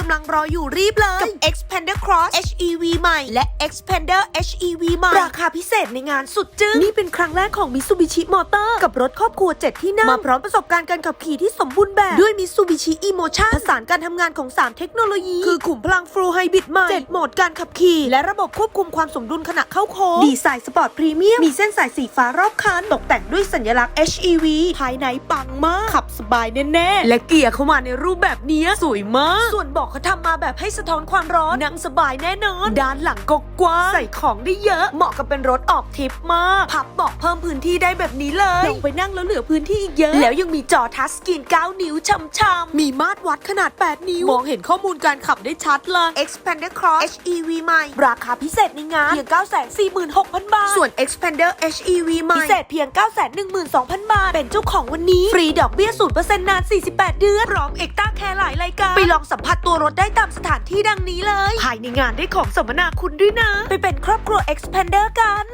กำลังรออยู่รีบเลย กับ Expander Cross HEV ใหม่ และ Expander HEV ใหม่ ราคาพิเศษในงานสุดจึ้ง นี่เป็นครั้งแรกของ Mitsubishi Motor กับรถครอบครัว 7 ที่นั่ง มาพร้อมประสบการณ์การขับขี่ที่สมบูรณ์แบบ ด้วย Mitsubishi Emotion ผสานการทำงานของ 3 เทคโนโลยี คือขุมพลัง Full Hybrid ใหม่7โหมดการขับขี่ และระบบควบคุมความสมดุลขณะเข้าโค้งดีไซน์สปอร์ตพรีเมียมมีเส้นสายสีฟ้ารอบคันตกแต่งด้วยสัญลักษณ์ HEV ภายในปังมากขับสบายแน่ๆและเกียร์เข้ามาในรูปแบบเนี้ยสวยมากส่วนเบอกเขาทำมาแบบให้สะท้อนความร้อนนั่งสบายแน่นอน ด้านหลังก็กว้างใส่ของได้เยอะ เหมาะกับเป็นรถออกทริปมาก พับเบาะเพิ่มพื้นที่ได้แบบนี้เลยลงไปนั่งแล้วเหลือพื้นที่อีกเยอะ แล้วยังมีจอทัชสกรีน 9 นิ้วช่ำๆมีมาตรวัดขนาด 8 นิ้ว มองเห็นข้อมูลการขับได้ชัดเลย Expander Cross HEV ใหม่ ราคาพิเศษในงานเพียง 946,000 บาท ส่วน Expander HEV ใหม่ พิเศษเพียง 912,000 บาท เป็นเจ้าของวันนี้ ฟรีดอกเบี้ย0%นาน 48 เดือนพร้อมเอ็กต้าแคร์หลายรายการไปลองสัมผัสตัวรถได้ตามสถานที่ดังนี้เลย ภายในงานได้ของสัมมนาคุณด้วยนะ ไปเป็นครอบครัว Expander กัน